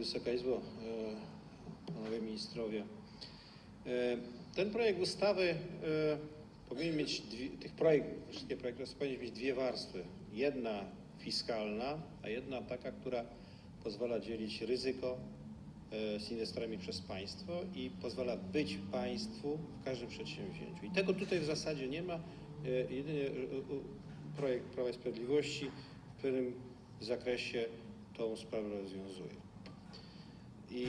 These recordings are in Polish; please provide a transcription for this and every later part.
Wysoka Izbo, e, panowie ministrowie. E, Ten projekt ustawy e, powinien mieć, dwie, tych projekt, wszystkie projekty powinien mieć dwie warstwy. Jedna fiskalna, a jedna taka, która pozwala dzielić ryzyko z inwestorami przez państwo i pozwala być państwu w każdym przedsięwzięciu. I tego tutaj w zasadzie nie ma. Jedynie projekt Prawa i Sprawiedliwości w pewnym zakresie tą sprawę rozwiązuje. I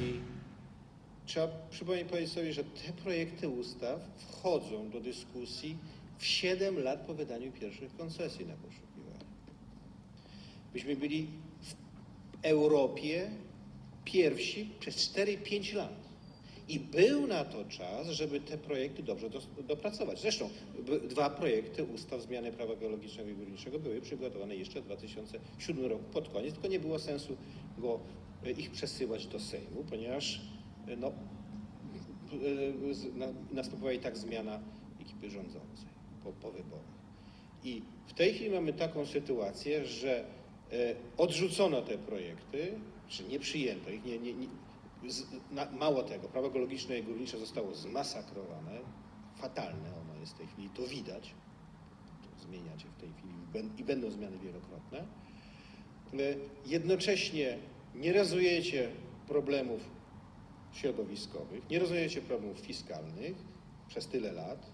trzeba przypomnieć powiedzieć sobie, że te projekty ustaw wchodzą do dyskusji w 7 lat po wydaniu pierwszych koncesji na poszukiwanie. Myśmy byli w Europie pierwsi przez 4-5 lat. I był na to czas, żeby te projekty dobrze dos- dopracować. Zresztą dwa projekty ustaw zmiany prawa geologicznego i górniczego były przygotowane jeszcze w 2007 roku pod koniec, tylko nie było sensu go, ich przesyłać do Sejmu, ponieważ e, no, e, z- na- następowała i tak zmiana ekipy rządzącej po, po wyborach. I w tej chwili mamy taką sytuację, że e, odrzucono te projekty, czy nie przyjęto ich, nie, nie, nie, z, na, mało tego, prawo geologiczne i górnicze zostało zmasakrowane, fatalne ono jest w tej chwili, to widać, to zmieniacie w tej chwili i będą zmiany wielokrotne. Jednocześnie nie rozujecie problemów środowiskowych, nie rozumiecie problemów fiskalnych przez tyle lat.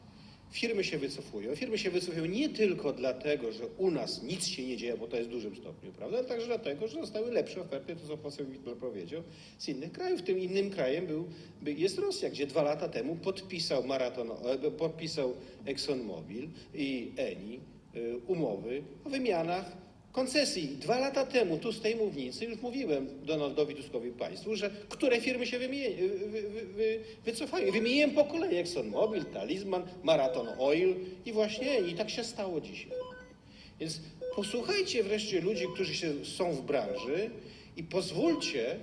Firmy się wycofują. Firmy się wycofują nie tylko dlatego, że u nas nic się nie dzieje, bo to jest w dużym stopniu, prawda, ale także dlatego, że zostały lepsze oferty, to co poseł Witmer powiedział, z innych krajów. Tym innym krajem był, by- jest Rosja, gdzie dwa lata temu podpisał Maraton, e, podpisał ExxonMobil i Eni e, umowy o wymianach koncesji. Dwa lata temu tu z tej mównicy już mówiłem Donaldowi Tuskowi Państwu, że które firmy się wymie- wy, wy, wy, wycofają. Wymieniłem po kolei ExxonMobil, Talisman, Marathon Oil i właśnie i tak się stało dzisiaj. Więc posłuchajcie wreszcie ludzi, którzy się, są w branży i pozwólcie,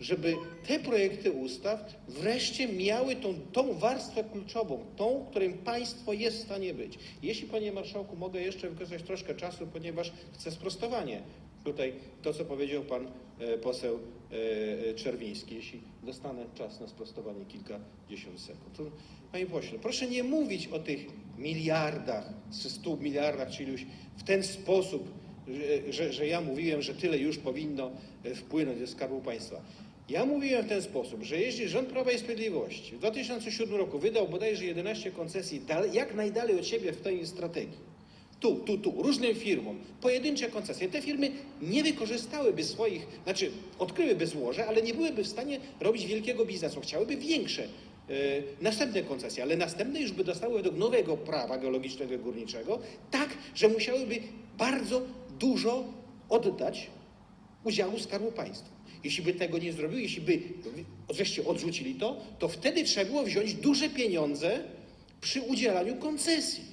żeby te projekty ustaw wreszcie miały tą, tą warstwę kluczową, tą, którym państwo jest w stanie być. Jeśli, panie marszałku, mogę jeszcze wykorzystać troszkę czasu, ponieważ chcę sprostowanie. Tutaj to, co powiedział pan e, poseł e, Czerwiński, jeśli dostanę czas na sprostowanie kilkadziesiąt sekund. Panie pośle, proszę nie mówić o tych miliardach, czy stu miliardach, czy iluś w ten sposób, że, że, ja mówiłem, że tyle już powinno e, wpłynąć do Skarbu Państwa. Ja mówiłem w ten sposób, że jeśli rząd Prawa i Sprawiedliwości w 2007 roku wydał bodajże 11 koncesji jak najdalej od siebie w tej strategii, tu, tu, tu, różnym firmom, pojedyncze koncesje, te firmy nie wykorzystałyby swoich, znaczy odkryłyby złoże, ale nie byłyby w stanie robić wielkiego biznesu. Chciałyby większe, e, następne koncesje, ale następne już by dostały według nowego prawa geologicznego i górniczego, tak, że musiałyby bardzo dużo oddać udziału Skarbu Państwa. Jeśli by tego nie zrobił, jeśli by wreszcie odrzucili to, to wtedy trzeba było wziąć duże pieniądze przy udzielaniu koncesji.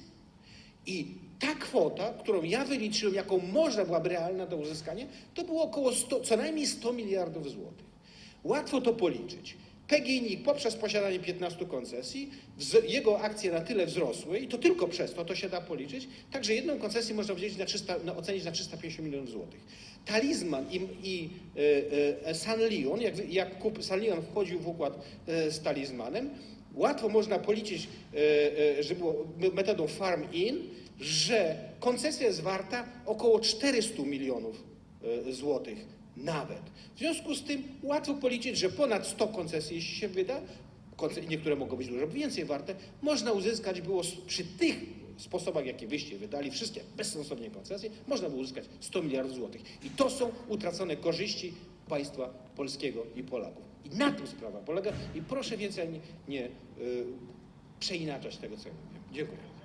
I ta kwota, którą ja wyliczyłem, jaką można byłaby realna do uzyskania, to było około 100, co najmniej 100 miliardów złotych. Łatwo to policzyć. PGNiG poprzez posiadanie 15 koncesji, jego akcje na tyle wzrosły i to tylko przez to, to się da policzyć, także jedną koncesję można na 300, na, ocenić na 350 milionów złotych. Talizman i, i Leon, jak, jak kup, wchodził w układ e, z Talizmanem, łatwo można policzyć, że było metodą farm-in, że koncesja jest warta około 400 milionów złotych nawet. W związku z tym łatwo policzyć, że ponad 100 koncesji, jeśli się wyda, niektóre mogą być dużo więcej warte, można uzyskać było przy tych sposobach, jakie wyście wydali, wszystkie bezsensownie koncesje, można było uzyskać 100 miliardów złotych. I to są utracone korzyści państwa polskiego i Polaków. I na tym sprawa polega. I proszę więcej nie, nie y, przeinaczać tego, co ja mówię. Dziękuję.